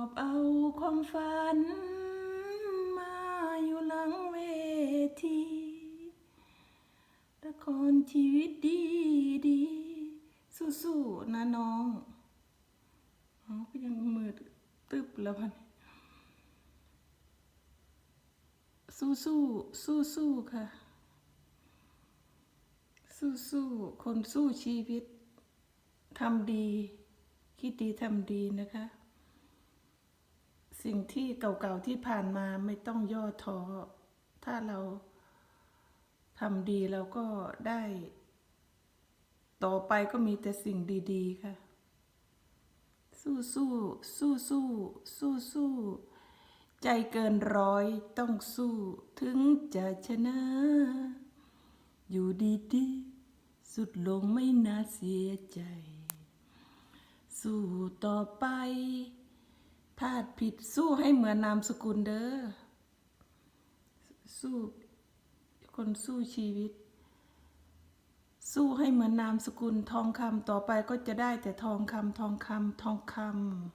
อบเอาความฝัน มาอยู่หลังเวทีละครชีวิตดีดี สู้ๆนะน้องอ๋อก็ยังมืดตึบแล้วพันสู้สู้สู้สู้ๆค่ะ สู้สู้ๆคนสู้ชีวิตทำดี คิดดีทำดีนะคะ สิ่งที่เก่าๆที่ผ่านมาไม่ต้องย่อท้อ ถ้าเราทำดีเราก็ได้ ต่อไปก็มีแต่สิ่งดีๆค่ะ สู้สู้สู้สู้สู้สู้ใจเกินร้อยต้องสู้ถึงจะชนะ อยู่ดีๆ สุดลงไม่น่าเสียใจ สู้ต่อไป พลาดผิดสู้ให้เหมือนนามสกุลเด้อ สู้ คนสู้ชีวิต สู้ให้เหมือนนามสกุลทองคำต่อไปก็จะได้แต่ทองคำทองคำทองคำ